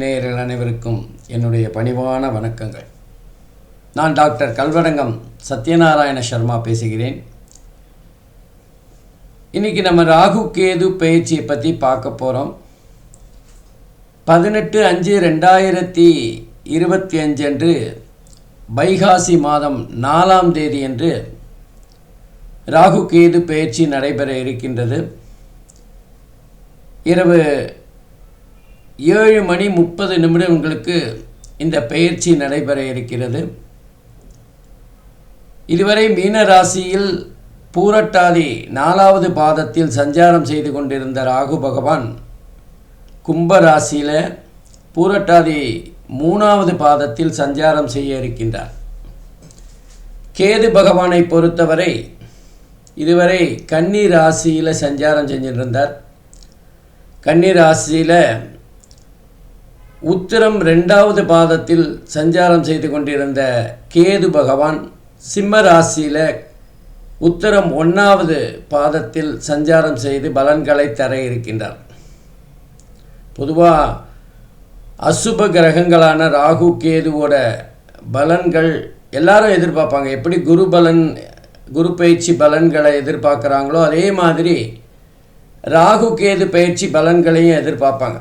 நேயர்கள் அனைவருக்கும் என்னுடைய பணிவான வணக்கங்கள். நான் டாக்டர் கல்வரங்கம் சத்யநாராயண சர்மா பேசுகிறேன். இன்னைக்கு நம்ம ராகு கேது பயிற்சியை பற்றி பார்க்க போகிறோம் பதினெட்டு அஞ்சு ரெண்டாயிரத்தி இருபத்தி அஞ்சு அன்று வைகாசி மாதம் நாலாம் தேதி என்று ராகு கேது பயிற்சி நடைபெற இருக்கின்றது. இரவு ஏழு மணி முப்பது நிமிடங்களுக்கு இந்த பயிற்சி நடைபெற இருக்கிறது. இதுவரை மீன ராசியில் பூரட்டாதி நாலாவது பாதத்தில் சஞ்சாரம் செய்து கொண்டிருந்த ராகு பகவான் கும்ப ராசியில் பூரட்டாதி மூணாவது பாதத்தில் சஞ்சாரம் செய்ய இருக்கின்றார். கேது பகவானை பொறுத்தவரை இதுவரை கன்னி ராசியில் சஞ்சாரம் செஞ்சுட்டு இருந்தார் கன்னி ராசியில் உத்திரம் ரெண்டாவது பாதத்தில் சஞ்சாரம் செய்து கொண்டிருந்த கேது பகவான் சிம்ம ராசியில் உத்தரம் ஒன்றாவது பாதத்தில் சஞ்சாரம் செய்து பலன்களை தர இருக்கின்றார். பொதுவாக அசுப கிரகங்களான ராகு கேதுவோட பலன்கள் எல்லாரும் எதிர்பார்ப்பாங்க. எப்படி குரு பலன் குரு பயிற்சி பலன்களை எதிர்பார்க்குறாங்களோ அதே மாதிரி ராகு கேது பயிற்சி பலன்களையும் எதிர்பார்ப்பாங்க.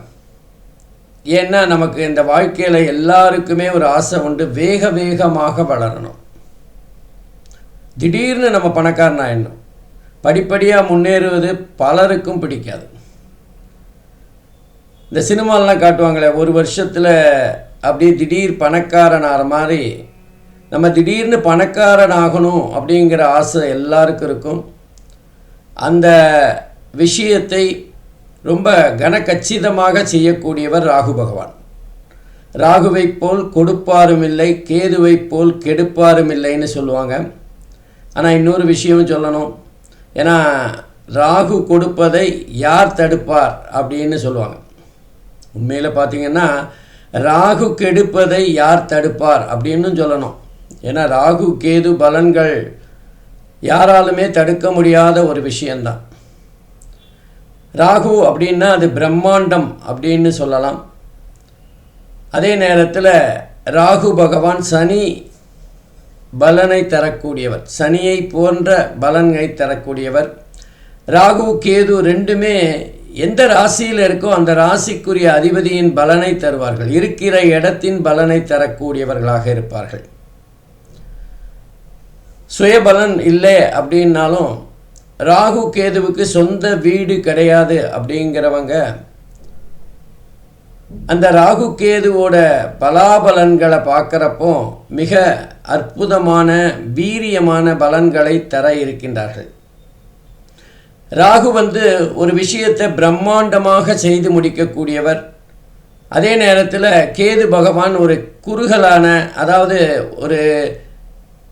ஏன்னா நமக்கு இந்த வாழ்க்கையில் எல்லாருக்குமே ஒரு ஆசை உண்டு. வேக வேகமாக வளரணும். திடீர்னு நம்ம பணக்காரன் ஆயிடணும். படிப்படியாக முன்னேறுவது பலருக்கும் பிடிக்காது. இந்த சினிமாலெலாம் காட்டுவாங்களே ஒரு வருஷத்தில் அப்படியே திடீர் பணக்காரன் ஆகிற மாதிரி நம்ம திடீர்னு பணக்காரன் ஆகணும் அப்படிங்கிற ஆசை எல்லாருக்கும் இருக்கும். அந்த விஷயத்தை ரொம்ப கனக்கச்சிதமாக செய்யக்கூடியவர் ராகு பகவான். ராகுவைப் போல் கொடுப்பாரும் இல்லை கேதுவைப் போல் கெடுப்பாரும் இல்லைன்னு சொல்லுவாங்க. ஆனால் இன்னொரு விஷயம் சொல்லணும். ஏன்னா ராகு கொடுப்பதை யார் தடுப்பார் அப்படின்னு சொல்லுவாங்க. உண்மையில் பார்த்தீங்கன்னா ராகு கெடுப்பதை யார் தடுப்பார் அப்படின்னு சொல்லணும். ஏன்னா ராகு கேது பலன்கள் யாராலுமே தடுக்க முடியாத ஒரு விஷயந்தான் ராகு அப்படின்னா அது பிரம்மாண்டம் அப்படின்னு சொல்லலாம். அதே நேரத்தில் ராகு பகவான் சனி பலனை தரக்கூடியவர். சனியை போன்ற பலன்களை தரக்கூடியவர். ராகு கேது ரெண்டுமே எந்த ராசியில் இருக்கோ அந்த ராசிக்குரிய அதிபதியின் பலனை தருவார்கள். இருக்கிற இடத்தின் பலனை தரக்கூடியவர்களாக இருப்பார்கள். சுயபலன் இல்லை அப்படின்னாலும் ராகு கேதுவுக்கு சொந்த வீடு கிடையாது அப்படிங்கிறவங்க அந்த ராகு கேதுவோட பலாபலன்களை பார்க்குறப்போ மிக அற்புதமான வீரியமான பலன்களை தர இருக்கின்றார்கள். ராகு வந்து ஒரு விஷயத்தை பிரம்மாண்டமாக செய்து முடிக்கக்கூடியவர். அதே நேரத்தில் கேது பகவான் ஒரு குறுகலான அதாவது ஒரு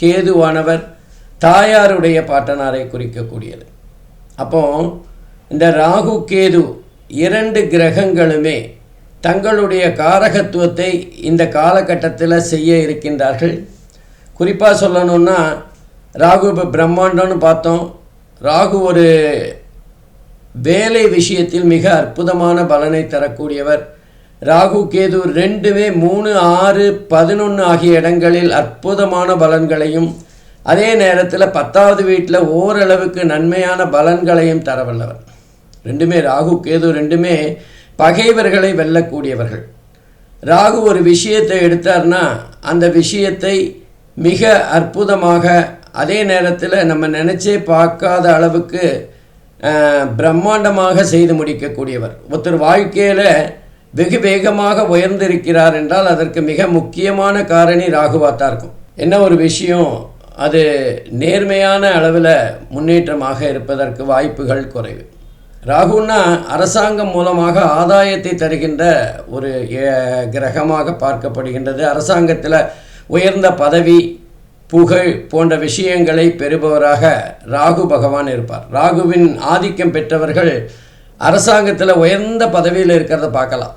கேதுவானவர் தாயாருடைய பாட்டனாரை குறிக்கக்கூடியது. அப்போ இந்த ராகு கேது இரண்டு கிரகங்களுமே தங்களுடைய காரகத்துவத்தை இந்த காலகட்டத்தில் செய்ய இருக்கின்றார்கள். குறிப்பாக சொல்லணும்னா ராகு இப்போ பிரம்மாண்டம்னு பார்த்தோம். ராகு ஒரு வேலை விஷயத்தில் மிக அற்புதமான பலனை தரக்கூடியவர். ராகு கேது ரெண்டுமே மூணு ஆறு பதினொன்று ஆகிய இடங்களில் அற்புதமான பலன்களையும் அதே நேரத்தில் பத்தாவது வீட்டில் ஓரளவுக்கு நன்மையான பலன்களையும் தரவல்லவர். ரெண்டுமே ராகு கேது ரெண்டுமே பகைவர்களை வெல்லக்கூடியவர்கள். ராகு ஒரு விஷயத்தை எடுத்தார்னா அந்த விஷயத்தை மிக அற்புதமாக அதே நேரத்தில் நம்ம நினச்சே பார்க்காத அளவுக்கு பிரம்மாண்டமாக செய்து முடிக்கக்கூடியவர். ஒருத்தர் வாழ்க்கையில் வெகு வேகமாக உயர்ந்திருக்கிறார் என்றால் அதற்கு மிக முக்கியமான காரணி ராகுவாத்தான் இருக்கும். என்ன ஒரு விஷயம்? அது நேர்மையான அளவில் முன்னேற்றமாக இருப்பதற்கு வாய்ப்புகள் குறைவு. ராகுன்னா அரசாங்கம் மூலமாக ஆதாயத்தை தருகின்ற ஒரு கிரகமாக பார்க்கப்படுகின்றது. அரசாங்கத்தில் உயர்ந்த பதவி புகழ் போன்ற விஷயங்களை பெறுபவராக ராகு பகவான் இருப்பார். ராகுவின் ஆதிக்கம் பெற்றவர்கள் அரசாங்கத்தில் உயர்ந்த பதவியில் இருக்கிறத பார்க்கலாம்.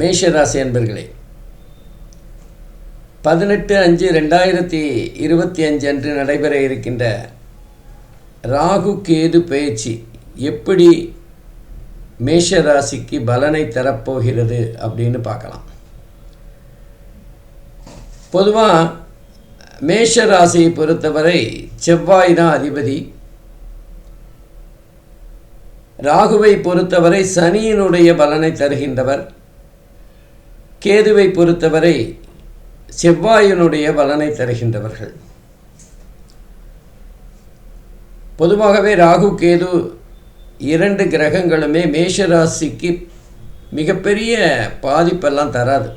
மேஷராசி அன்பர்களே பதினெட்டு அஞ்சு ரெண்டாயிரத்தி இருபத்தி அஞ்சு அன்று நடைபெற இருக்கின்ற ராகு கேது பயிற்சி எப்படி மேஷ ராசிக்கு பலனை தரப்போகிறது அப்படின்னு பார்க்கலாம். பொதுவாக மேஷ ராசியை பொறுத்தவரை செவ்வாய் தான் அதிபதி. ராகுவை பொறுத்தவரை சனியினுடைய பலனை தருகின்றவர். கேதுவை பொறுத்தவரை செவ்வாயினுடைய பலனை தருகின்றவர்கள். பொதுவாகவே ராகு கேது இரண்டு கிரகங்களுமே மேஷராசிக்கு மிகப்பெரிய பாதிப்பெல்லாம் தராது.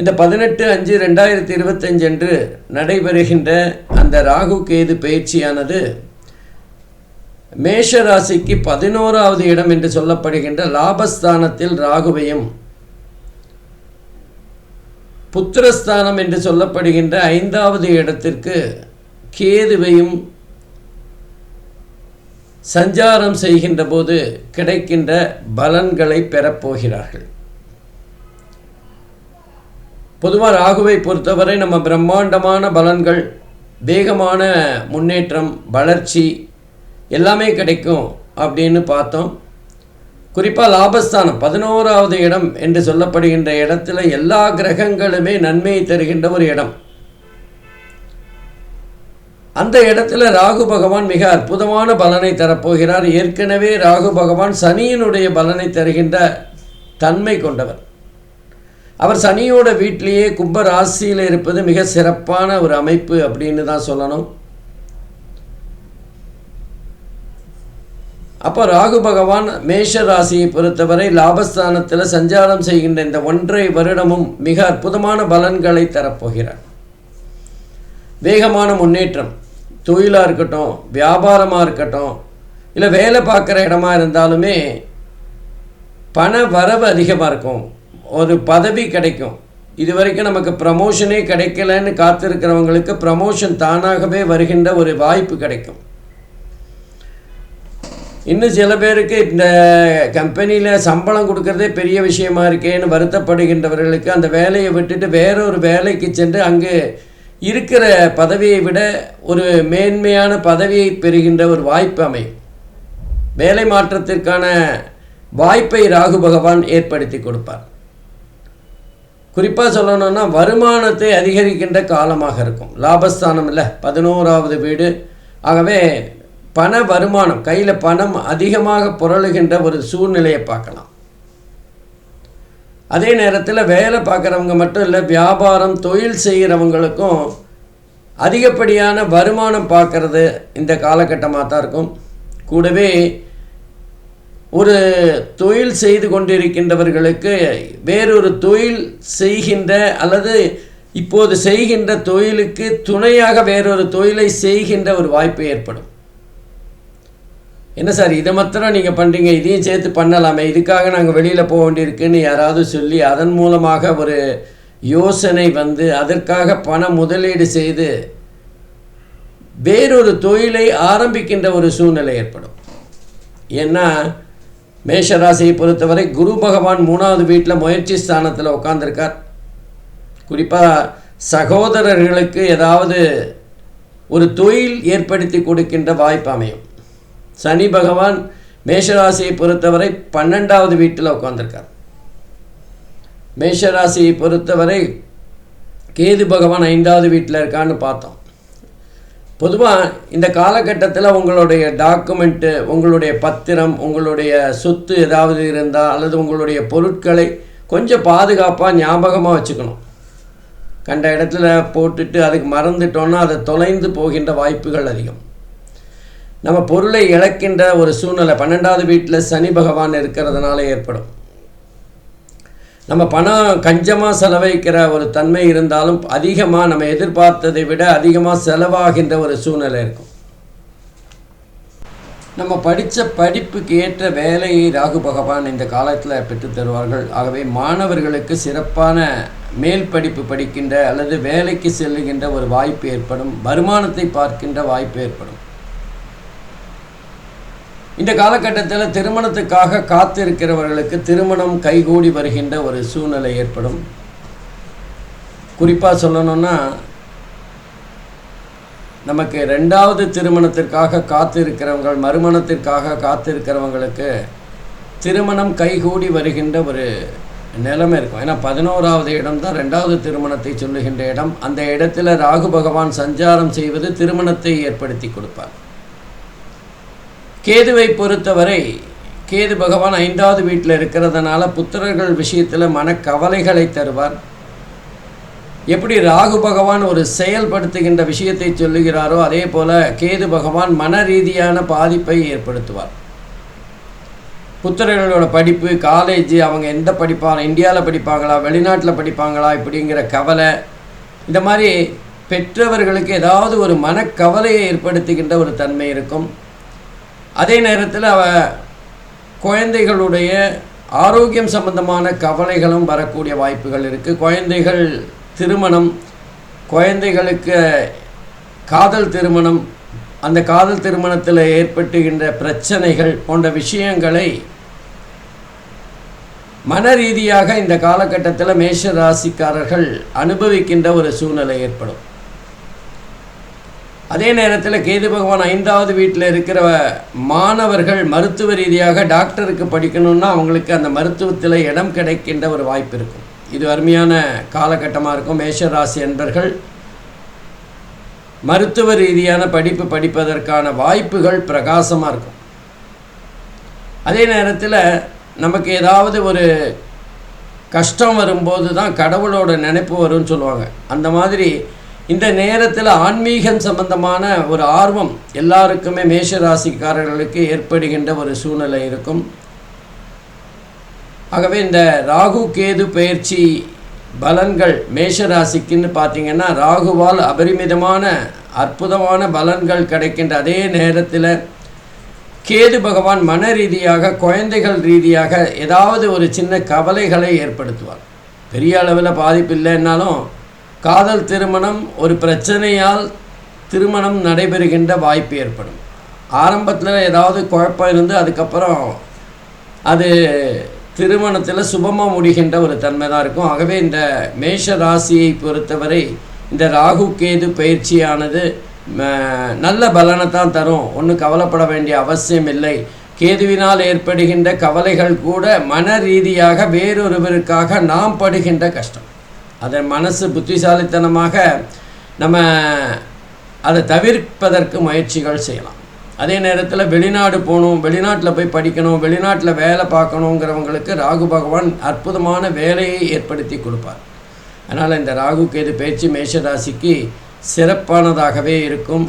இந்த பதினெட்டு அஞ்சு ரெண்டாயிரத்தி இருபத்தஞ்சு அன்று நடைபெறுகின்ற அந்த ராகு கேது பயிற்சியானது மேஷ ராசிக்கு பதினோராவது இடம் என்று சொல்லப்படுகின்ற லாபஸ்தானத்தில் ராகுவையும் புத்திரஸ்தானம் என்று சொல்லப்படுகின்ற ஐந்தாவது இடத்திற்கு கேதுவையும் சஞ்சாரம் செய்கின்ற போது கிடைக்கின்ற பலன்களை பெறப்போகிறார்கள். பொதுவாக ராகுவை பொறுத்தவரை நம்ம பிரம்மாண்டமான பலன்கள் வேகமான முன்னேற்றம் வளர்ச்சி எல்லாமே கிடைக்கும் அப்படின்னு பார்த்தோம். குறிப்பாக லாபஸ்தானம் பதினோராவது இடம் என்று சொல்லப்படுகின்ற இடத்துல எல்லா கிரகங்களுமே நன்மையை தருகின்ற ஒரு இடம். அந்த இடத்துல ராகு பகவான் மிக அற்புதமான பலனை தரப்போகிறார். ஏற்கனவே ராகு பகவான் சனியினுடைய பலனை தருகின்ற தன்மை கொண்டவர். அவர் சனியோட வீட்டிலேயே கும்ப ராசியில் இருப்பது மிக சிறப்பான ஒரு அமைப்பு அப்படின்னு தான் சொல்லணும். அப்போ ராகு பகவான் மேஷ ராசியை பொறுத்தவரை லாபஸ்தானத்தில் சஞ்சாரம் செய்கின்ற இந்த ஒன்றை வருடமும் மிக அற்புதமான பலன்களை தரப்போகிறார். வேகமான முன்னேற்றம். தொழிலாக இருக்கட்டும் வியாபாரமாக இருக்கட்டும் இல்லை வேலை பார்க்குற இடமா இருந்தாலுமே பண வரவு அதிகமாக இருக்கும். ஒரு பதவி கிடைக்கும். இது வரைக்கும் நமக்கு ப்ரமோஷனே கிடைக்கலன்னு காத்திருக்கிறவங்களுக்கு ப்ரமோஷன் தானாகவே வருகின்ற ஒரு வாய்ப்பு கிடைக்கும். இன்னும் சில பேருக்கு இந்த கம்பெனியில் சம்பளம் கொடுக்கறதே பெரிய விஷயமா இருக்கேன்னு வருத்தப்படுகின்றவர்களுக்கு அந்த வேலையை விட்டுட்டு வேற ஒரு வேலைக்கு சென்று அங்கு இருக்கிற பதவியை விட ஒரு மேன்மையான பதவியை பெறுகின்ற ஒரு வாய்ப்பு அமையும். வேலை மாற்றத்திற்கான வாய்ப்பை ராகு பகவான் ஏற்படுத்தி கொடுப்பார். குறிப்பாக சொல்லணும்னா வருமானத்தை அதிகரிக்கின்ற காலமாக இருக்கும். லாபஸ்தானம் இல்லை பதினோராவது வீடு. ஆகவே பண வருமானம் கையில் பணம் அதிகமாக புரளுகின்ற ஒரு சூழ்நிலையை பார்க்கலாம். அதே நேரத்தில் வேலை பார்க்குறவங்க மட்டும் இல்லை வியாபாரம் தொழில் செய்கிறவங்களுக்கும் அதிகப்படியான வருமானம் பார்க்கறது இந்த காலகட்டமாக தான் இருக்கும். கூடவே ஒரு தொழில் செய்து கொண்டிருக்கின்றவர்களுக்கு வேறொரு தொழில் செய்கின்ற அல்லது இப்போது செய்கின்ற தொழிலுக்கு துணையாக வேறொரு தொழிலை செய்கின்ற ஒரு வாய்ப்பு ஏற்படும். என்ன சார் இதை மாத்திரம் நீங்கள் பண்ணுறீங்க இதையும் சேர்த்து பண்ணலாமே. இதுக்காக நாங்கள் வெளியில் போக வேண்டியிருக்குன்னு யாராவது சொல்லி அதன் மூலமாக ஒரு யோசனை வந்து அதற்காக பண முதலீடு செய்து வேறொரு தொழிலை ஆரம்பிக்கின்ற ஒரு சூழ்நிலை ஏற்படும். ஏன்னா மேஷராசியை பொறுத்தவரை குரு பகவான் மூணாவது வீட்டில் முயற்சி ஸ்தானத்தில் உட்காந்துருக்கார் குறிப்பாக சகோதரர்களுக்கு ஏதாவது ஒரு தொழில் ஏற்படுத்தி கொடுக்கின்ற வாய்ப்பு அமையும். சனி பகவான் மேஷராசியை பொறுத்தவரை பன்னெண்டாவது வீட்டில் உட்காந்துருக்கார் மேஷராசியை பொறுத்தவரை கேது பகவான் ஐந்தாவது வீட்டில் இருக்கான்னு பார்த்தோம். பொதுவாக இந்த காலகட்டத்தில் உங்களுடைய டாக்குமெண்ட்டு உங்களுடைய பத்திரம் உங்களுடைய சொத்து ஏதாவது இருந்தால் அல்லது உங்களுடைய பொருட்களை கொஞ்சம் பாதுகாப்பாக ஞாபகமாக வச்சுக்கணும். கண்ட இடத்துல போட்டுட்டு அதுக்கு மறந்துட்டோன்னா அதை தொலைந்து போகின்ற வாய்ப்புகள் அதிகம். நம்ம பொருளை இழக்கின்ற ஒரு சூழ்நிலை. பன்னெண்டாவது வீட்டில் சனி பகவான் இருக்கிறதுனால ஏற்படும். நம்ம பணம் கஞ்சமாக செலவழிக்கிற ஒரு தன்மை இருந்தாலும் அதிகமாக நம்ம எதிர்பார்த்ததை விட அதிகமாக செலவாகின்ற ஒரு சூழ்நிலை இருக்கும். நம்ம படித்த படிப்புக்கு ஏற்ற வேலையை ராகு பகவான் இந்த காலத்தில் பெற்று தருவார்கள். ஆகவே மாணவர்களுக்கு சிறப்பான மேல் படிப்பு படிக்கின்ற அல்லது வேலைக்கு செல்லுகின்ற ஒரு வாய்ப்பு ஏற்படும். வருமானத்தை பார்க்கின்ற வாய்ப்பு ஏற்படும். இந்த காலகட்டத்தில் திருமணத்துக்காக காத்திருக்கிறவர்களுக்கு திருமணம் கைகூடி வருகின்ற ஒரு சூழ்நிலை ஏற்படும். குறிப்பாக சொல்லணும்னா நமக்கு ரெண்டாவது திருமணத்திற்காக காத்திருக்கிறவங்க மறுமணத்திற்காக காத்திருக்கிறவங்களுக்கு திருமணம் கைகூடி வருகின்ற ஒரு நிலைமை இருக்கும். ஏன்னா பதினோராவது இடம் தான் ரெண்டாவது திருமணத்தை சொல்லுகின்ற இடம். அந்த இடத்துல ராகு பகவான் சஞ்சாரம் செய்வது திருமணத்தை ஏற்படுத்தி கொடுப்பார். கேதுவை பொறுத்தவரை கேது பகவான் ஐந்தாவது வீட்டில் இருக்கிறதுனால புத்திரர்கள் விஷயத்தில் மனக்கவலைகளை தருவார். எப்படி ராகு பகவான் ஒரு செயல்படுத்துகின்ற விஷயத்தை சொல்லுகிறாரோ அதே போல் கேது பகவான் மன ரீதியான பாதிப்பை ஏற்படுத்துவார். புத்திரர்களோட படிப்பு காலேஜ் அவங்க எந்த படிப்பாங்க இந்தியாவில் படிப்பாங்களா வெளிநாட்டில் படிப்பாங்களா இப்படிங்கிற கவலை இந்த மாதிரி பெற்றவர்களுக்கு ஏதாவது ஒரு மனக்கவலையை ஏற்படுத்துகின்ற ஒரு தன்மை இருக்கும். அதே நேரத்தில் அவ குழந்தைகளுடைய ஆரோக்கியம் சம்பந்தமான கவலைகளும் வரக்கூடிய வாய்ப்புகள் இருக்குது குழந்தைகள் திருமணம் குழந்தைகளுக்கு காதல் திருமணம் அந்த காதல் திருமணத்தில் ஏற்பட்டுகின்ற பிரச்சனைகள் போன்ற விஷயங்களை மன ரீதியாக இந்த காலகட்டத்தில் மேஷ ராசிக்காரர்கள் அனுபவிக்கின்ற ஒரு சூழ்நிலை ஏற்படும். அதே நேரத்தில் கேது பகவான் ஐந்தாவது வீட்டில் இருக்கிற மாணவர்கள் மருத்துவ ரீதியாக டாக்டருக்கு படிக்கணும்னா அவங்களுக்கு அந்த மருத்துவத்தில் இடம் கிடைக்கின்ற ஒரு வாய்ப்பு இருக்கும். இது அருமையான காலகட்டமாக இருக்கும். மேஷராசி என்பர்கள் மருத்துவ ரீதியான படிப்பு படிப்பதற்கான வாய்ப்புகள் பிரகாசமாக இருக்கும். அதே நேரத்தில் நமக்கு ஏதாவது ஒரு கஷ்டம் வரும்போது தான் கடவுளோட நினைப்பு வரும்னு சொல்லுவாங்க. அந்த மாதிரி இந்த நேரத்தில் ஆன்மீகம் சம்பந்தமான ஒரு ஆர்வம் எல்லாருக்குமே மேஷராசிக்காரர்களுக்கு ஏற்படுகின்ற ஒரு சூழ்நிலை இருக்கும். ஆகவே இந்த ராகு கேது பயிற்சி பலன்கள் மேஷராசிக்குன்னு பார்த்தீங்கன்னா ராகுவால் அபரிமிதமான அற்புதமான பலன்கள் கிடைக்கின்ற அதே நேரத்தில் கேது பகவான் மன ரீதியாக குழந்தைகள் ரீதியாக ஏதாவது ஒரு சின்ன கவலைகளை ஏற்படுத்துவார். பெரிய அளவில் பாதிப்பு இல்லைன்னாலும் காதல் திருமணம் ஒரு பிரச்சனையால் திருமணம் நடைபெறுகின்ற வாய்ப்பு ஏற்படும். ஆரம்பத்தில் ஏதாவது குழப்பம் இருந்து அதுக்கப்புறம் அது திருமணத்தில் சுபமாக முடிகின்ற ஒரு தன்மை தான் இருக்கும். ஆகவே இந்த மேஷ ராசியை பொறுத்தவரை இந்த ராகு கேது பயிற்சியானது நல்ல பலனை தான் தரும். ஒன்றும் கவலைப்பட வேண்டிய அவசியம் இல்லை. கேதுவினால் ஏற்படுகின்ற கவலைகள் கூட மன ரீதியாக வேறொருவருக்காக நாம் படுகின்ற கஷ்டம். அதை மனசு புத்திசாலித்தனமாக நம்ம அதை தவிர்ப்பதற்கு முயற்சிகள் செய்யலாம். அதே நேரத்தில் வெளிநாடு போகணும் வெளிநாட்டில் போய் படிக்கணும் வெளிநாட்டில் வேலை பார்க்கணுங்கிறவங்களுக்கு ராகு பகவான் அற்புதமான வேலையை ஏற்படுத்தி கொடுப்பார். அதனால் இந்த ராகு கேது பேச்சு மேஷராசிக்கு சிறப்பானதாகவே இருக்கும்.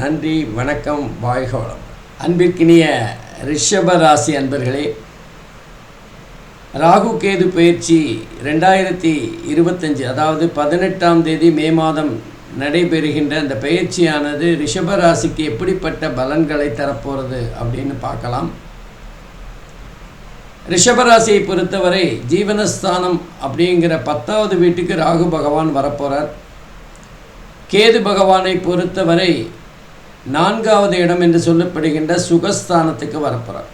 நன்றி வணக்கம் வாழ்க வளம் அன்பிற்கினிய ரிஷப ராசி அன்பர்களே ராகு கேது பயிற்சி ரெண்டாயிரத்தி இருபத்தஞ்சி அதாவது பதினெட்டாம் தேதி மே மாதம் நடைபெறுகின்ற அந்த பயிற்சியானது ரிஷபராசிக்கு எப்படிப்பட்ட பலன்களை தரப்போகிறது அப்படின்னு பார்க்கலாம். ரிஷபராசியை பொறுத்தவரை ஜீவனஸ்தானம் அப்படிங்கிற பத்தாவது வீட்டுக்கு ராகு பகவான் வரப்போகிறார் கேது பகவானை பொறுத்தவரை நான்காவது இடம் என்று சொல்லப்படுகின்ற சுகஸ்தானத்துக்கு வரப்போகிறார்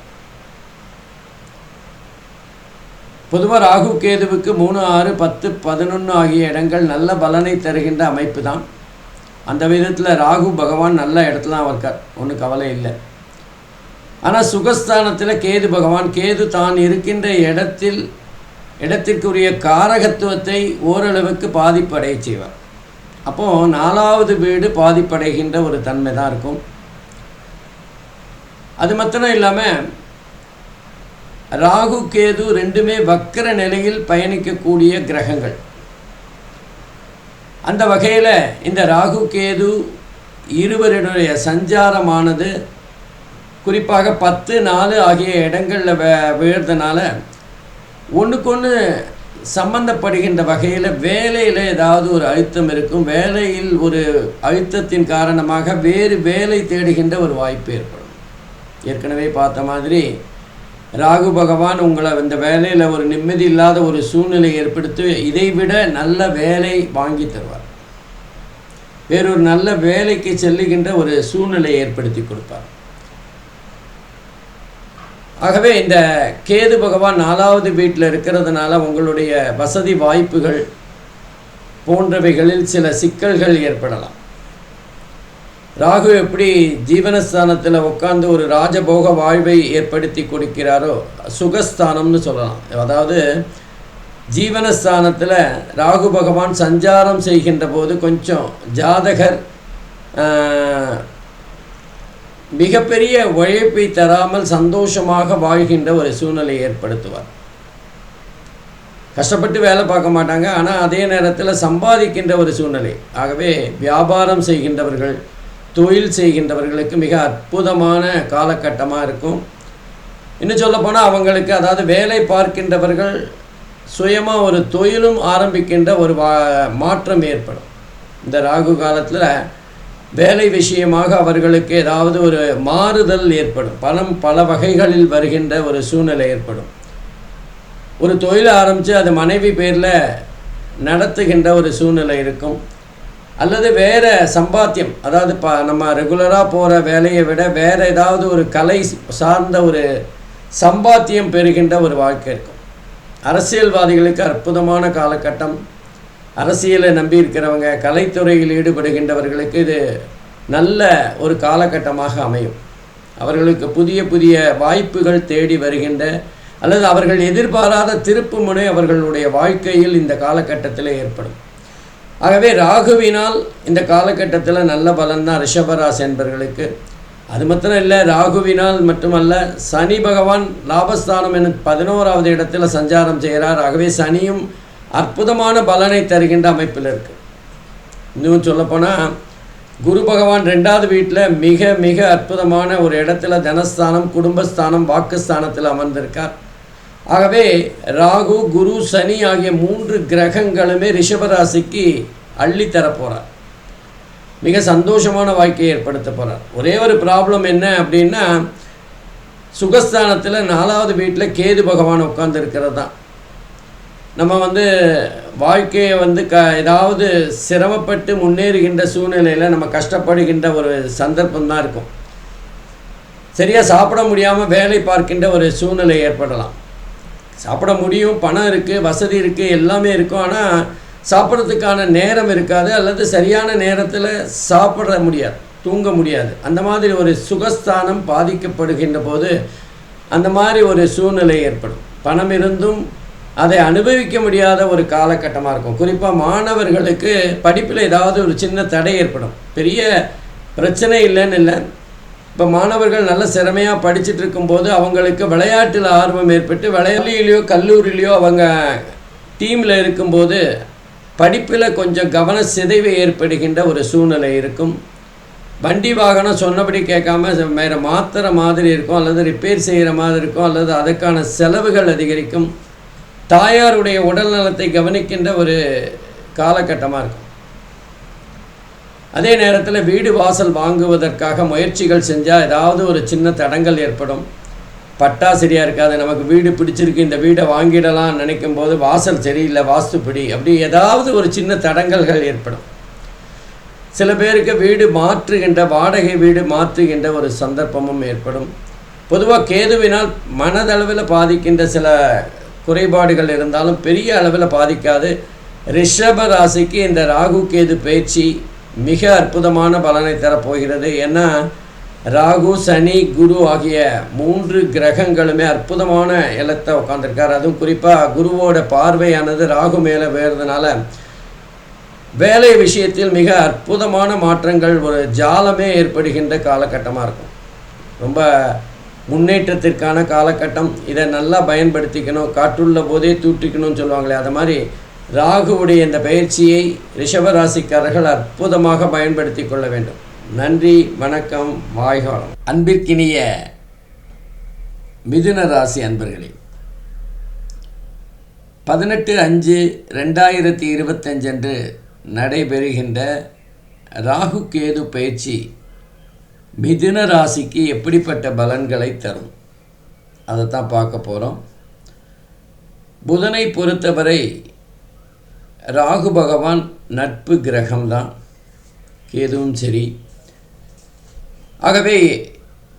பொதுவாக ராகு கேதுவுக்கு மூணு ஆறு பத்து பதினொன்று ஆகிய இடங்கள் நல்ல பலனை தருகின்ற அமைப்பு தான் அந்த விதத்தில் ராகு பகவான் நல்ல இடத்துல தான் இருக்கார். ஒன்றும் கவலை இல்லை. ஆனால் சுகஸ்தானத்தில் கேது பகவான் கேது தான் இருக்கின்ற இடத்தில் இடத்திற்குரிய காரகத்துவத்தை ஓரளவுக்கு பாதிப்படைய செய்வார். அப்போது நாலாவது வீடு பாதிப்படைகின்ற ஒரு தன்மை தான் இருக்கும். அது மாத்திரம் இல்லாமல் ராகு கேது ரெண்டுமே வக்கர நிலையில் பயணிக்கக்கூடிய கிரகங்கள். அந்த வகையில் இந்த ராகு கேது இருவருடைய சஞ்சாரமானது குறிப்பாக பத்து நாலு ஆகிய இடங்களில் வ விழுறதுனால ஒன்றுக்கொன்று சம்பந்தப்படுகின்ற வகையில் வேலையில் ஏதாவது ஒரு அழுத்தம் இருக்கும். வேலையில் ஒரு அழுத்தத்தின் காரணமாக வேறு வேலை தேடுகின்ற ஒரு வாய்ப்பு ஏற்படும். ஏற்கனவே பார்த்த மாதிரி ராகு பகவான் உங்களை இந்த வேலையில் ஒரு நிம்மதி இல்லாத ஒரு சூழ்நிலை ஏற்படுத்தி இதைவிட நல்ல வேலை வாங்கி தருவார். வேறொரு நல்ல வேலைக்கு செல்லுகின்ற ஒரு சூழ்நிலையை ஏற்படுத்தி கொடுப்பார். ஆகவே இந்த கேது பகவான் நாலாவது வீட்டில் இருக்கிறதுனால உங்களுடைய வசதி வாய்ப்புகள் போன்றவைகளில் சில சிக்கல்கள் ஏற்படலாம். ராகு எப்படி ஜீவனஸ்தானத்தில் உட்கார்ந்து ஒரு ராஜபோக வாழ்வை ஏற்படுத்தி கொடுக்கிறாரோ சுகஸ்தானம்னு சொல்லலாம். அதாவது ஜீவனஸ்தானத்தில் ராகு பகவான் சஞ்சாரம் செய்கின்ற போது கொஞ்சம் ஜாதகர் மிகப்பெரிய உழைப்பை தராமல் சந்தோஷமாக வாழ்கின்ற ஒரு சூழ்நிலை ஏற்படுத்துவார். கஷ்டப்பட்டு வேலை பார்க்க மாட்டாங்க ஆனால் அதே நேரத்தில் சம்பாதிக்கின்ற ஒரு சூழ்நிலை. ஆகவே வியாபாரம் செய்கின்றவர்கள் தொழில் செய்கின்றவர்களுக்கு மிக அற்புதமான காலகட்டமாக இருக்கும். இன்னும் சொல்லப்போனால் அவங்களுக்கு அதாவது வேலை பார்க்கின்றவர்கள் சுயமாக ஒரு தொழிலும் ஆரம்பிக்கின்ற ஒரு வா மாற்றம் ஏற்படும். இந்த ராகு காலத்தில் வேலை விஷயமாக அவர்களுக்கு ஏதாவது ஒரு மாறுதல் ஏற்படும். பணம் பல வகைகளில் வருகின்ற ஒரு சூழ்நிலை ஏற்படும். ஒரு தொழிலை ஆரம்பித்து அது மனைவி பேரில் நடத்துகின்ற ஒரு சூழ்நிலை இருக்கும். அல்லது வேறு சம்பாத்தியம். அதாவது ப நம்ம ரெகுலராக போகிற வேலையை விட வேறு ஏதாவது ஒரு கலை சார்ந்த ஒரு சம்பாத்தியம் பெறுகின்ற ஒரு வாழ்க்கை இருக்கும். அரசியல்வாதிகளுக்கு அற்புதமான காலகட்டம். அரசியலை நம்பி இருக்கிறவங்க கலைத்துறையில் ஈடுபடுகின்றவர்களுக்கு இது நல்ல ஒரு காலகட்டமாக அமையும். அவர்களுக்கு புதிய புதிய வாய்ப்புகள் தேடி வருகின்ற அல்லது அவர்கள் எதிர்பாராத திருப்பு முனை அவர்களுடைய வாழ்க்கையில் இந்த காலகட்டத்தில் ஏற்படும். ஆகவே ராகுவினால் இந்த காலகட்டத்தில் நல்ல பலன்தான் ரிஷபராசி என்பவர்களுக்கு அது மாத்திரம் இல்லை ராகுவினால் மட்டுமல்ல சனி பகவான் லாபஸ்தானம் என பதினோராவது இடத்துல சஞ்சாரம் செய்கிறார். ஆகவே சனியும் அற்புதமான பலனை தருகின்ற அமைப்பில் இருக்குது இன்னும் சொல்லப்போனால் குரு பகவான் ரெண்டாவது வீட்டில் மிக மிக அற்புதமான ஒரு இடத்துல தனஸ்தானம் குடும்பஸ்தானம் வாக்குஸ்தானத்தில் அமர்ந்திருக்கார். ஆகவே ராகு குரு சனி ஆகிய மூன்று கிரகங்களுமே ரிஷபராசிக்கு அள்ளி தரப்போகிறார் மிக சந்தோஷமான வாழ்க்கையை ஏற்படுத்த போகிறார் ஒரே ஒரு ப்ராப்ளம் என்ன அப்படின்னா சுகஸ்தானத்தில் நாலாவது வீட்டில் கேது பகவான் உட்கார்ந்துருக்கிறது தான் நம்ம வந்து வாழ்க்கையை வந்து க ஏதாவது சிரமப்பட்டு முன்னேறுகின்ற சூழ்நிலையில் நம்ம கஷ்டப்படுகின்ற ஒரு சந்தர்ப்பம் தான் இருக்கும். சரியாக சாப்பிட முடியாமல் வேலை பார்க்கின்ற ஒரு சூழ்நிலை ஏற்படலாம். சாப்பிட முடியும் பணம் இருக்குது வசதி இருக்குது எல்லாமே இருக்கும். ஆனால் சாப்பிட்றதுக்கான நேரம் இருக்காது அல்லது சரியான நேரத்தில் சாப்பிட முடியாது தூங்க முடியாது. அந்த மாதிரி ஒரு சுகஸ்தானம் பாதிக்கப்படுகின்ற போது அந்த மாதிரி ஒரு சூழ்நிலை ஏற்படும். பணம் இருந்தும் அதை அனுபவிக்க முடியாத ஒரு காலகட்டமாக இருக்கும். குறிப்பாக மாணவர்களுக்கு படிப்பில் ஏதாவது ஒரு சின்ன தடை ஏற்படும். பெரிய பிரச்சனை இல்லைன்னு இல்லை இப்போ மாணவர்கள் நல்ல சிறமையாக படிச்சுட்டு இருக்கும்போது அவங்களுக்கு விளையாட்டில் ஆர்வம் ஏற்பட்டு விளையாட்டுலையோ கல்லூரியிலையோ அவங்க டீமில் இருக்கும்போது படிப்பில் கொஞ்சம் கவன சிதைவு ஏற்படுகின்ற ஒரு சூழ்நிலை இருக்கும். வண்டி வாகனம் சொன்னபடி கேட்காம வேறு மாற்றுற மாதிரி இருக்கும் அல்லது ரிப்பேர் செய்கிற மாதிரி இருக்கும் அல்லது அதுக்கான செலவுகள் அதிகரிக்கும். தாயாருடைய உடல் நலத்தை கவனிக்கின்ற ஒரு காலகட்டமாக இருக்கும். அதே நேரத்தில் வீடு வாசல் வாங்குவதற்காக முயற்சிகள் செஞ்சால் ஏதாவது ஒரு சின்ன தடங்கள் ஏற்படும். பட்டா சரியாக இருக்காது. நமக்கு வீடு பிடிச்சிருக்கு இந்த வீடை வாங்கிடலாம் நினைக்கும் போது வாசல் சரியில்லை வாஸ்துப்படி அப்படி ஏதாவது ஒரு சின்ன தடங்கல்கள் ஏற்படும். சில பேருக்கு வீடு மாற்றுகின்ற வாடகை வீடு மாற்றுகின்ற ஒரு சந்தர்ப்பமும் ஏற்படும். பொதுவாக கேதுவினால் மனதளவில் பாதிக்கின்ற சில குறைபாடுகள் இருந்தாலும் பெரிய அளவில் பாதிக்காது. ரிஷப ராசிக்கு இந்த ராகு கேது பயிற்சி மிக அற்புதமான பலனை தரப்போகிறது. ஏன்னா ராகு சனி குரு ஆகிய மூன்று கிரகங்களுமே அற்புதமான இடத்தை உட்காந்துருக்கார் அதுவும் குறிப்பாக குருவோட பார்வையானது ராகு மேலே வேறதுனால வேலை விஷயத்தில் மிக அற்புதமான மாற்றங்கள் ஒரு ஜாலமே ஏற்படுகின்ற காலகட்டமாக இருக்கும். ரொம்ப முன்னேற்றத்திற்கான காலகட்டம். இதை நல்லா பயன்படுத்திக்கணும். காற்றுள்ள போதே தூற்றிக்கணும்னு சொல்லுவாங்களே அது மாதிரி ராகுவுடைய இந்த பயிற்சியை ரிஷபராசிக்காரர்கள் அற்புதமாக பயன்படுத்தி கொள்ள வேண்டும். நன்றி வணக்கம் வாய்காலம். அன்பிற்கினிய மிதுன ராசி அன்பர்களே பதினெட்டு அஞ்சு ரெண்டாயிரத்தி இருபத்தஞ்சு அன்று நடைபெறுகின்ற ராகு கேது பயிற்சி மிதுன ராசிக்கு எப்படிப்பட்ட பலன்களை தரும்? அதை தான் பார்க்க போகிறோம் புதனை பொறுத்தவரை ராகு பகவான் நட்பு கிரகம்தான். கேதுவும் சரி. ஆகவே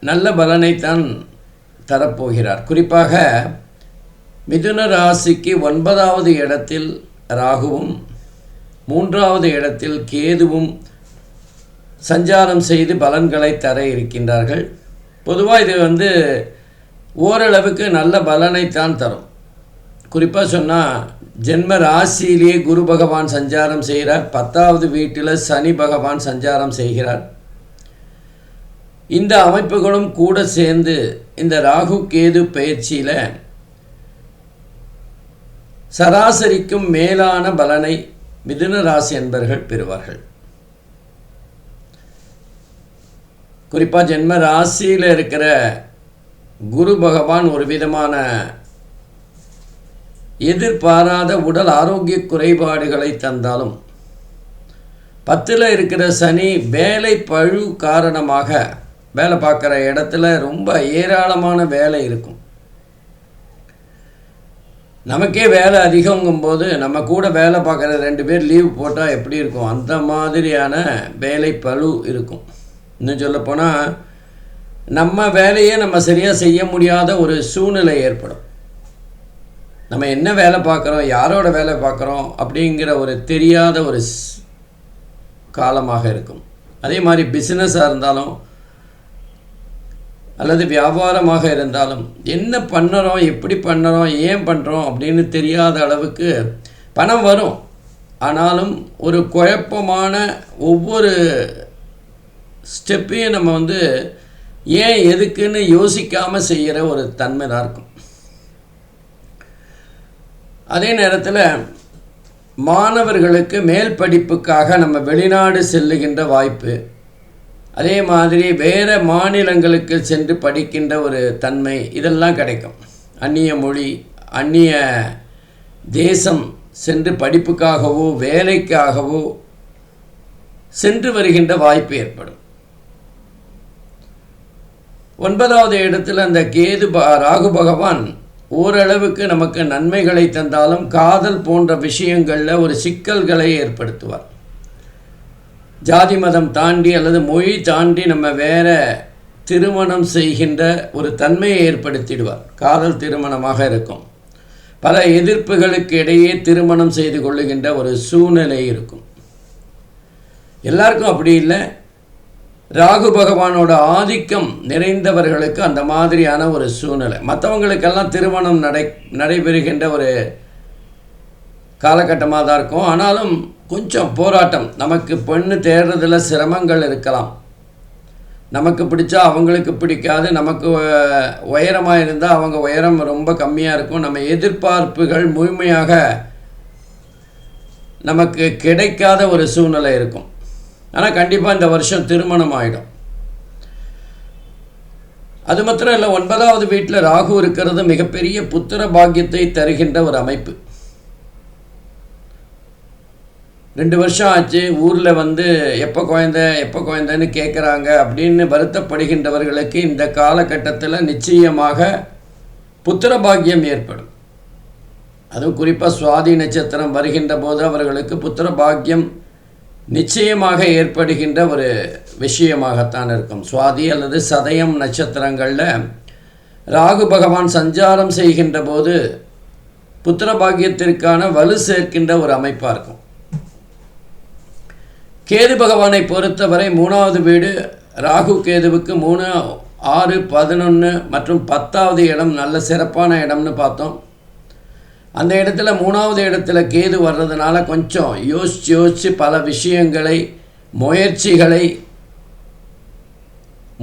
நல்ல பலனைத்தான் தரப்போகிறார். குறிப்பாக மிதுன ராசிக்கு ஒன்பதாவது இடத்தில் ராகுவும் மூன்றாவது இடத்தில் கேதுவும் சஞ்சாரம் செய்து பலன்களை தர இருக்கின்றார்கள். பொதுவாக இது வந்து ஓரளவுக்கு நல்ல பலனைத்தான் தரும். குறிப்பாக சொன்னால் ஜென்ம ராசியிலேயே குரு பகவான் சஞ்சாரம் செய்கிறார். பத்தாவது வீட்டில் சனி பகவான் சஞ்சாரம் செய்கிறார். இந்த அமைப்புகளும் கூட சேர்ந்து இந்த ராகு கேது பயிற்சியில் சராசரிக்கும் மேலான பலனை மிதுன ராசி என்பர்கள் பெறுவார்கள். குறிப்பாக ஜென்ம ராசியில் இருக்கிற குரு பகவான் ஒரு விதமான எதிர்பாராத உடல் ஆரோக்கிய குறைபாடுகளை தந்தாலும் பத்தில் இருக்கிற சனி வேலை பழு காரணமாக வேலை பார்க்குற இடத்துல ரொம்ப ஏராளமான வேலை இருக்கும். நமக்கே வேலை அதிகங்கும்போது நம்ம கூட வேலை பார்க்குற ரெண்டு பேர் லீவ் போட்டால் எப்படி இருக்கும்? அந்த மாதிரியான வேலை பழு இருக்கும். இன்னும் சொல்லப்போனால் நம்ம வேலையை நம்ம சரியாக செய்ய முடியாத ஒரு சூழ்நிலை ஏற்படும். நம்ம என்ன வேலை பார்க்குறோம் யாரோட வேலை பார்க்குறோம் அப்படிங்கிற ஒரு தெரியாத ஒரு காலமாக இருக்கும். அதே மாதிரி பிஸ்னஸாக இருந்தாலும் அல்லது வியாபாரமாக இருந்தாலும் என்ன பண்ணுறோம் எப்படி பண்ணுறோம் ஏன் பண்ணுறோம் அப்படின்னு தெரியாத அளவுக்கு பணம் வரும். ஆனாலும் ஒரு குழப்பமான ஒவ்வொரு ஸ்டெப்பையும் நம்ம வந்து ஏன் எதுக்குன்னு யோசிக்காமல் செய்கிற ஒரு தன்மை தான் இருக்கும். அதே நேரத்தில் மாணவர்களுக்கு மேல் படிப்புக்காக நம்ம வெளிநாடு செல்லுகின்ற வாய்ப்பு. அதே மாதிரி வேறு மாநிலங்களுக்கு சென்று படிக்கின்ற ஒரு தன்மை இதெல்லாம் கிடைக்கும். அந்நிய மொழி அந்நிய தேசம் சென்று படிப்புக்காகவோ வேலைக்காகவோ சென்று வருகின்ற வாய்ப்பு ஏற்படும். ஒன்பதாவது இடத்தில் அந்த கேது ப ராகு பகவான் ஓரளவுக்கு நமக்கு நன்மைகளை தந்தாலும் காதல் போன்ற விஷயங்களில் ஒரு சிக்கல்களை ஏற்படுத்துவார். ஜாதி மதம் தாண்டி அல்லது மொழி தாண்டி நம்ம வேற திருமணம் செய்கின்ற ஒரு தன்மையை ஏற்படுத்திடுவார். காதல் திருமணமாக இருக்கும். பல எதிர்ப்புகளுக்கு இடையே திருமணம் செய்து கொள்ளுகின்ற ஒரு சூழ்நிலை இருக்கும். எல்லாருக்கும் அப்படி இல்லை. ராகு பகவானோட ஆதிக்கம் நிறைந்தவர்களுக்கு அந்த மாதிரியான ஒரு சூழ்நிலை. மற்றவங்களுக்கெல்லாம் திருமணம் நடை நடைபெறுகின்ற ஒரு காலகட்டமாக தான் இருக்கும். ஆனாலும் கொஞ்சம் போராட்டம். நமக்கு பெண்ணு தேடுறதுல சிரமங்கள் இருக்கலாம். நமக்கு பிடிச்சா அவங்களுக்கு பிடிக்காது. நமக்கு உயரமாக இருந்தால் அவங்க உயரம் ரொம்ப கம்மியாக இருக்கும். நம்ம எதிர்பார்ப்புகள் முழுமையாக நமக்கு கிடைக்காத ஒரு சூழ்நிலை இருக்கும். ஆனால் கண்டிப்பாக இந்த வருஷம் திருமணம் ஆகிடும் அது மாத்திரம் இல்லை ஒன்பதாவது வீட்டில் ராகு இருக்கிறது மிகப்பெரிய புத்திர பாக்கியத்தை தருகின்ற ஒரு அமைப்பு. ரெண்டு வருஷம் ஆச்சு ஊரில் வந்து எப்போ குழந்த எப்போ குழந்தைன்னு கேட்குறாங்க அப்படின்னு வருத்தப்படுகின்றவர்களுக்கு இந்த காலகட்டத்தில் நிச்சயமாக புத்திர பாக்கியம் ஏற்படும். அதுவும் குறிப்பாக சுவாதி நட்சத்திரம் வருகின்ற போது அவர்களுக்கு புத்திர பாக்கியம் நிச்சயமாக ஏற்படுகின்ற ஒரு விஷயமாகத்தான் இருக்கும். சுவாதி அல்லது சதயம் நட்சத்திரங்களில் ராகு பகவான் சஞ்சாரம் செய்கின்ற போது புத்திர பாக்கியத்திற்கான வலு சேர்க்கின்ற ஒரு அமைப்பாக இருக்கும். கேது பகவானை பொறுத்தவரை மூணாவது வீடு ராகு கேதுவுக்கு மூணு ஆறு பதினொன்று மற்றும் பத்தாவது இடம் நல்ல சிறப்பான இடம்னு பார்த்தோம். அந்த இடத்துல மூணாவது இடத்துல கேது வர்றதுனால கொஞ்சம் யோசிச்சு யோசித்து பல விஷயங்களை முயற்சிகளை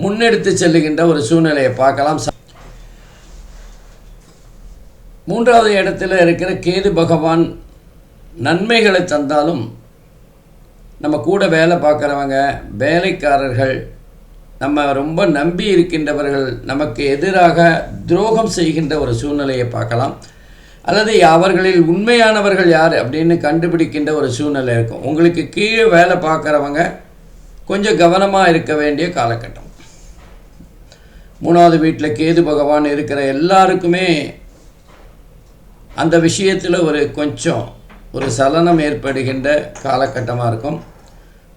முன்னெடுத்து செல்லுகின்ற ஒரு சூழ்நிலையை பார்க்கலாம். மூன்றாவது இடத்துல இருக்கிற கேது பகவான் நன்மைகளை தந்தாலும் நம்ம கூட வேலை பார்க்குறவங்க வேலைக்காரர்கள் நம்ம ரொம்ப நம்பி இருக்கின்றவர்கள் நமக்கு எதிராக துரோகம் செய்கின்ற ஒரு சூழ்நிலையை பார்க்கலாம். அல்லது அவர்களில் உண்மையானவர்கள் யார் அப்படின்னு கண்டுபிடிக்கின்ற ஒரு சூழ்நிலை இருக்கும். உங்களுக்கு கீழே வேலை பார்க்குறவங்க கொஞ்சம் கவனமாக இருக்க வேண்டிய காலகட்டம். மூணாவது வீட்டில் கேது பகவான் இருக்கிற எல்லாருக்குமே அந்த விஷயத்தில் ஒரு கொஞ்சம் ஒரு சலனம் ஏற்படுகின்ற காலகட்டமாக இருக்கும்.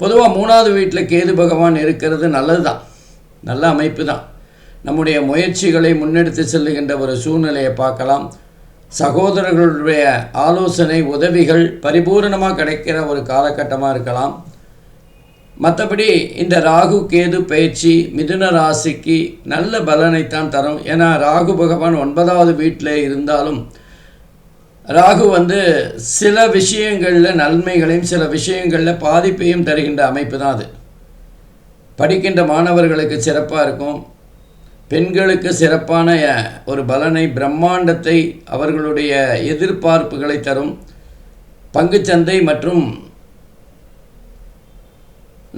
பொதுவாக மூணாவது வீட்டில் கேது பகவான் இருக்கிறது நல்லது தான் நல்ல அமைப்பு தான். நம்முடைய முயற்சிகளை முன்னெடுத்து செல்லுகின்ற ஒரு சூழ்நிலையை பார்க்கலாம். சகோதரர்களுடைய ஆலோசனை உதவிகள் பரிபூரணமாக கிடைக்கிற ஒரு காலகட்டமாக இருக்கலாம். மற்றபடி இந்த ராகு கேது பயிற்சி மிதுன ராசிக்கு நல்ல பலனைத்தான் தரும். ஏன்னா ராகு பகவான் ஒன்பதாவது வீட்டில் இருந்தாலும் ராகு வந்து சில விஷயங்களில் நன்மைகளையும் சில விஷயங்களில் பாதிப்பையும் தருகின்ற அமைப்பு தான் அது. படிக்கின்ற மாணவர்களுக்கு சிறப்பாக இருக்கும். பெண்களுக்கு சிறப்பான ஒரு பலனை பிரம்மாண்டத்தை அவர்களுடைய எதிர்பார்ப்புகளை தரும் பங்குச்சந்தை மற்றும்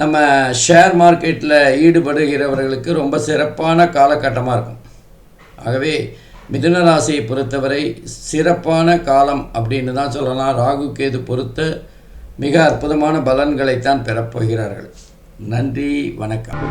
நம்ம ஷேர் மார்க்கெட்டில் ஈடுபடுகிறவர்களுக்கு ரொம்ப சிறப்பான காலகட்டமாக இருக்கும். ஆகவே மிதுன ராசியை பொறுத்தவரை சிறப்பான காலம் அப்படின்னு தான் சொல்லலாம். ராகு கேது பொறுத்த மிக அற்புதமான பலன்களைத்தான் பெறப்போகிறார்கள். நன்றி வணக்கம்.